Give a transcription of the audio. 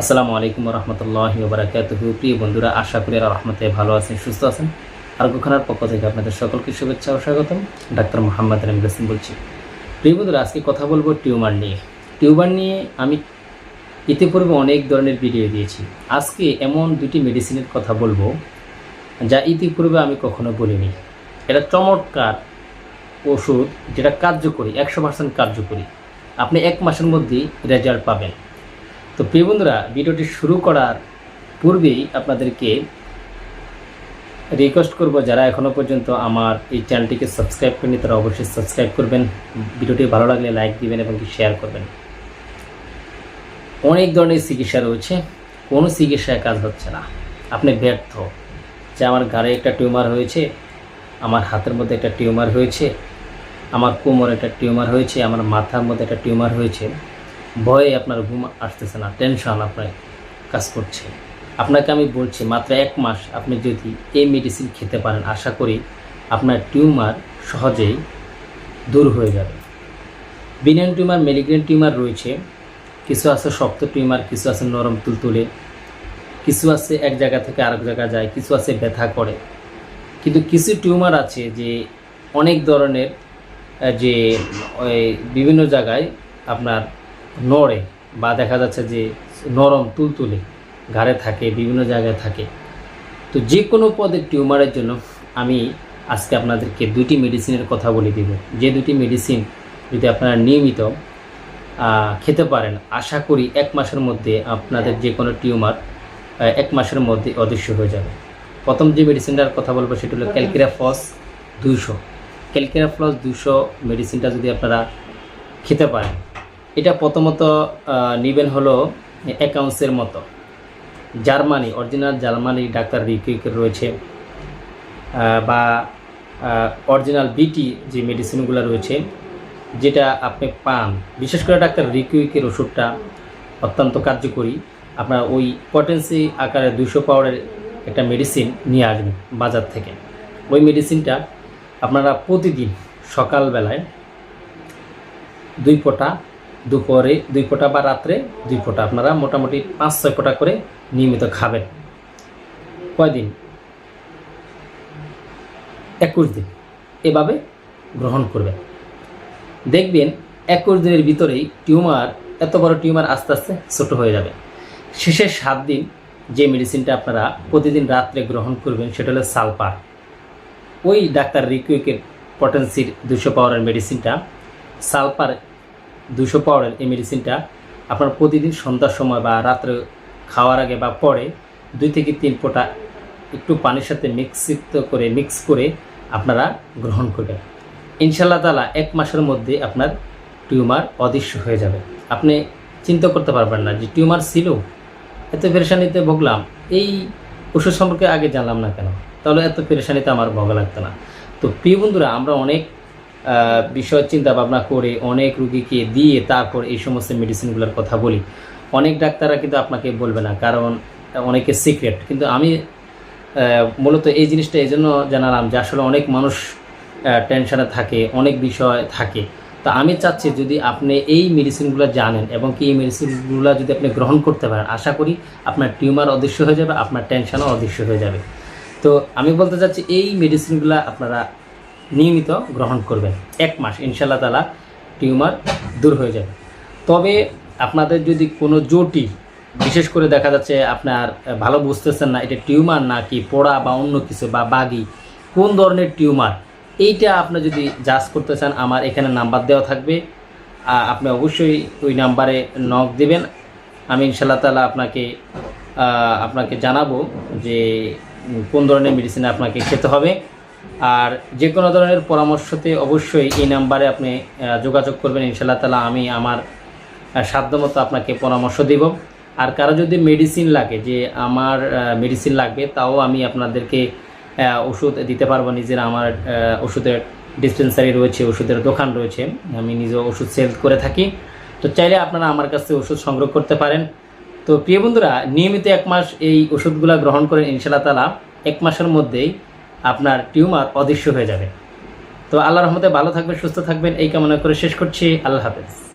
আসসালামু আলাইকুম রহমতুল্লাহ বারাকাতুহু প্রিয় বন্ধুরা, আশা করি আর রহমতে ভালো আছেন, সুস্থ আছেন। আর গোখানার পক্ষ থেকে আপনাদের সকলকে শুভেচ্ছা ও স্বাগতম। ডাক্তার মোহাম্মদ আলম হাসান বলছি। প্রিয় বন্ধুরা, আজকে কথা বলব টিউমার নিয়ে। টিউমার নিয়ে আমি ইতিপূর্বে অনেক ধরনের ভিডিও দিয়েছি। আজকে এমন দুটি মেডিসিনের কথা বলব যা ইতিপূর্বে আমি কখনো বলিনি। এটা চমৎকার ওষুধ যেটা কার্যকরী, একশো পার্সেন্ট কার্যকরী। আপনি এক মাসের মধ্যেই রেজাল্ট পাবেন। তো প্রিয় বন্ধুরা, ভিডিওটি শুরু করার পূর্বেই আপনাদেরকে রিকোয়েস্ট করব, যারা এখনও পর্যন্ত আমার এই চ্যানেলটিকে সাবস্ক্রাইব করেনি তারা অবশ্যই সাবস্ক্রাইব করবেন। ভিডিওটি ভালো লাগলে লাইক দিবেন এবং কি শেয়ার করবেন। অনেক ধরনের চিকিৎসা রয়েছে, কোনো চিকিৎসায় কাজ হচ্ছে না। আপনি ব্যর্থ। যে আমার ঘাড়ে একটা টিউমার হয়েছে, আমার হাতের মধ্যে একটা টিউমার হয়েছে, আমার কোমরে একটা টিউমার হয়েছে, আমার মাথার মধ্যে একটা টিউমার হয়েছে ভয়ে আপনার ঘুম আসতেছে না টেনশন আপনার কাজ করছে। আপনাকে আমি বলছি, মাত্র এক মাস আপনি যদি এই মেডিসিন খেতে পারেন, আশা করি আপনার টিউমার সহজেই দূর হয়ে যাবে। বিনিয়ন টিউমার মেলিগ্রেন টিউমার রয়েছে। কিছু আছে শক্ত টিউমার কিছু আছে নরম তুলতুলে। কিছু আছে এক জায়গা থেকে আরেক জায়গা যায়, কিছু আছে ব্যথা করে। কিন্তু কিছু টিউমার আছে যে অনেক ধরনের যে বিভিন্ন জায়গায় আপনার নড়ে বা দেখা যাচ্ছে যে নরম তুলতুলে ঘাড়ে থাকে, বিভিন্ন জায়গায় থাকে। তো যে কোনো পদের টিউমারের জন্য আমি আজকে আপনাদেরকে দুটি মেডিসিনের কথা বলে দিব। যে দুটি মেডিসিন যদি আপনারা নিয়মিত খেতে পারেন, আশা করি এক মাসের মধ্যে আপনাদের যে কোনো টিউমার এক মাসের মধ্যে অদৃশ্য হয়ে যাবে। প্রথম যে মেডিসিনটার কথা বলব সেটা হলো ক্যালকিরাফস দুশো ক্যালকিরাফ্লস দুশো মেডিসিনটা যদি আপনারা খেতে পারেন এটা প্রথমত নিবেন হলো অ্যাকাউন্টসের মতো। জার্মানি, অরিজিনাল জার্মানি ডাক্তার রিকুইকের রয়েছে বা অরিজিনাল বিটি যে মেডিসিনগুলো রয়েছে, যেটা আপনি পান। বিশেষ করে ডাক্তার রিকুইকের ওষুধটা অত্যন্ত কার্যকরী। আপনার ওই পটেন্সি আকারে দুশো পাওয়ারের একটা মেডিসিন নিয়ে আসবেন বাজার থেকে। ওই মেডিসিনটা আপনারা প্রতিদিন সকালবেলায় দুই ফোঁটা দুপুরে দুই ফোঁটা বা রাত্রে দুই ফোঁটা। আপনারা মোটামুটি পাঁচ, ছয় ফোঁটা করে নিয়মিত খাবেন। কয়দিন? একুশ দিন। এভাবে গ্রহণ করবেন। দেখবেন একুশ দিনের ভিতরেই টিউমার, এত বড় টিউমার আস্তে আস্তে ছোট হয়ে যাবে। শেষের সাত দিন যে মেডিসিনটা আপনারা প্রতিদিন রাত্রে গ্রহণ করবেন, সেটা হলো সালপার। ওই ডাক্তার রিকুইকের পটেন্সির দুশো পাওয়ারের মেডিসিনটা সালপার দুশো পাওয়ারের এই মেডিসিনটা আপনার প্রতিদিন সন্ধ্যার সময় বা রাত্রে খাওয়ার আগে বা পরে দুই থেকে তিন ফোঁটা একটু পানির সাথে মিক্সিত করে মিক্স করে আপনারা গ্রহণ করবেন। ইনশাল্লাহ তালা এক মাসের মধ্যে আপনার টিউমার অদৃশ্য হয়ে যাবে। আপনি চিন্তা করতে পারবেন না যে টিউমার ছিল, এত পেরেশানিতে ভুগলাম, এই ওষুধ সম্পর্কে আগে জানলাম না কেন? তাহলে এত পেরেশানিতে আমার ভোগা লাগতো না। তো প্রিয় বন্ধুরা, আমরা অনেক বিষয় চিন্তা ভাবনা করে অনেক রুগীকে দিয়ে তারপর এই সমস্ত মেডিসিনগুলোর কথা বলি। অনেক ডাক্তাররা কিন্তু আপনাকে বলবে না, কারণ অনেকে সিক্রেট। কিন্তু আমি মূলত এই জিনিসটা, এই জন্য জানালাম যে আসলে অনেক মানুষ টেনশানে থাকে, অনেক বিষয় থাকে। তা আমি চাচ্ছি যদি আপনি এই মেডিসিনগুলো জানেন এবং কি এই মেডিসিনগুলো যদি আপনি গ্রহণ করতে পারেন, আশা করি আপনার টিউমার অদৃশ্য হয়ে যাবে, আপনার টেনশনও অদৃশ্য হয়ে যাবে। তো আমি বলতে চাচ্ছি, এই মেডিসিনগুলো আপনারা নিয়মিত গ্রহণ করবেন। এক মাস ইনশাল্লাহ তালা টিউমার দূর হয়ে যাবে। তবে আপনাদের যদি কোনো জটিল, বিশেষ করে দেখা যাচ্ছে আপনার ভালো বুঝতেছেন না, এটা টিউমার নাকি পোড়া বা অন্য কিছু বা বাগি, কোন ধরনের টিউমার, এইটা আপনি যদি জাজ করতে চান, আমার এখানে নাম্বার দেওয়া থাকবে। আপনি অবশ্যই ওই নাম্বারে নক দিবেন। আমি ইনশাল্লাহ তালা আপনাকে আপনাকে জানাব যে কোন ধরনের মেডিসিন আপনাকে খেতে হবে। আর যে কোনো ধরনের পরামর্শতে অবশ্যই এই নাম্বারে আপনি যোগাযোগ করবেন। ইনশাল্লাহ তালা আমি আমার সাধ্যমতো আপনাকে পরামর্শ দেব। আর কারও যদি মেডিসিন লাগে, যে আমার মেডিসিন লাগবে, তাও আমি আপনাদেরকে ওষুধ দিতে পারব। নিজের আমার ওষুধের ডিসপেন্সারি রয়েছে, ওষুধের দোকান রয়েছে। আমি নিজে ওষুধ সেল করে থাকি। তো চাইলে আপনারা আমার কাছে ওষুধ সংগ্রহ করতে পারেন। তো প্রিয় বন্ধুরা, নিয়মিত এক মাস এই ওষুধগুলো গ্রহণ করেন ইনশাল্লাহ তালা এক মাসের মধ্যেই আপনার টিউমার অদৃশ্য হয়ে যাবে। তো আল্লাহ রহমতে ভালো থাকবেন, সুস্থ থাকবেন, এই কামনা করে শেষ করছি। আল্লাহ হাফেজ।